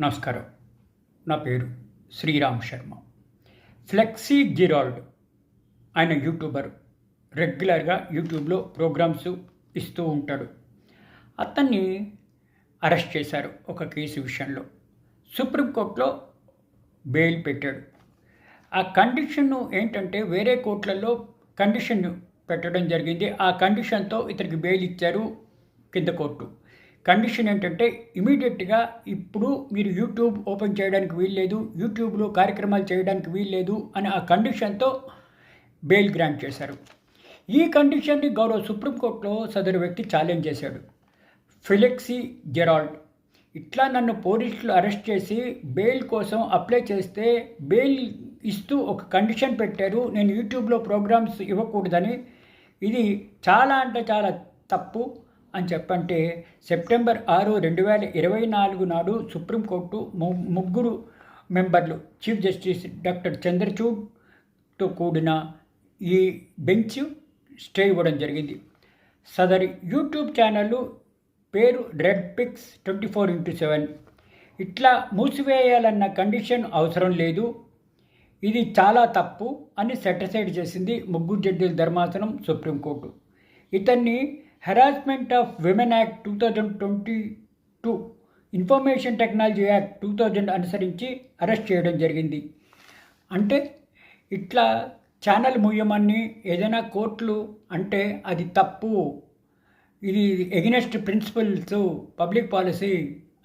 నమస్కారం. నా పేరు శ్రీరామ్ శర్మ. ఫ్లెక్సీ జిరాల్డ్ ఆయన యూట్యూబర్ రెగ్యులర్గా యూట్యూబ్లో ప్రోగ్రామ్స్ ఇస్తూ ఉంటాడు. అతన్ని అరెస్ట్ చేశారు ఒక కేసు విషయంలో. సుప్రీంకోర్టులో బెయిల్ పెట్టాడు. ఆ కండిషన్ ఏంటంటే వేరే కోర్టులలో కండిషన్ పెట్టడం జరిగింది. ఆ కండిషన్తో ఇతనికి బెయిల్ ఇచ్చారు కింద కోర్టు. కండిషన్ ఏంటంటే ఇమీడియట్గా ఇప్పుడు మీరు యూట్యూబ్ ఓపెన్ చేయడానికి వీల్లేదు యూట్యూబ్లో కార్యక్రమాలు చేయడానికి వీల్లేదు అని ఆ కండిషన్తో బెయిల్ గ్రాంట్ చేశారు. ఈ కండిషన్ని గౌరవ సుప్రీంకోర్టులో సదరు వ్యక్తి ఛాలెంజ్ చేశాడు. ఫిలెక్సీ జెరాల్డ్. ఇట్లా నన్ను పోలీసులు అరెస్ట్ చేసి బెయిల్ కోసం అప్లై చేస్తే బెయిల్ ఇస్తూ ఒక కండిషన్ పెట్టారు. నేను యూట్యూబ్లో ప్రోగ్రామ్స్ ఇవ్వకూడదని. ఇది చాలా అంటే చాలా తప్పు. అని చెప్పంటే సెప్టెంబర్ ఆరు రెండు వేల ఇరవై నాలుగు నాడు సుప్రీంకోర్టు ము- ముగ్గురు మెంబర్లు చీఫ్ జస్టిస్ డాక్టర్ చంద్రచూడ్తో కూడిన ఈ బెంచ్ స్టే ఇవ్వడం జరిగింది. సదరి యూట్యూబ్ ఛానల్ పేరు Red Pix twenty four into seven. ఇట్లా మూసివేయాలన్న కండిషన్ అవసరం లేదు. ఇది చాలా తప్పు అని సెటిసైడ్ చేసింది ముగ్గురు జడ్జిల ధర్మాసనం సుప్రీంకోర్టు ఇతన్ని harassment of women act two thousand twenty two information technology act two thousand అనుసరించి అరెస్ట్ చేయడం జరిగింది. అంటే ఇట్లా ఛానల్ ముయ్యమని ఏదైనా కోర్టులు అంటే అది తప్పు ఇది ఎగెనెస్ట్ ప్రిన్సిపల్స్ పబ్లిక్ పాలసీ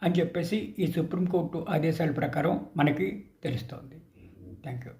అని చెప్పేసి ఈ సుప్రీంకోర్టు ఆదేశాల ప్రకారం మనకి తెలుస్తోంది. Thank you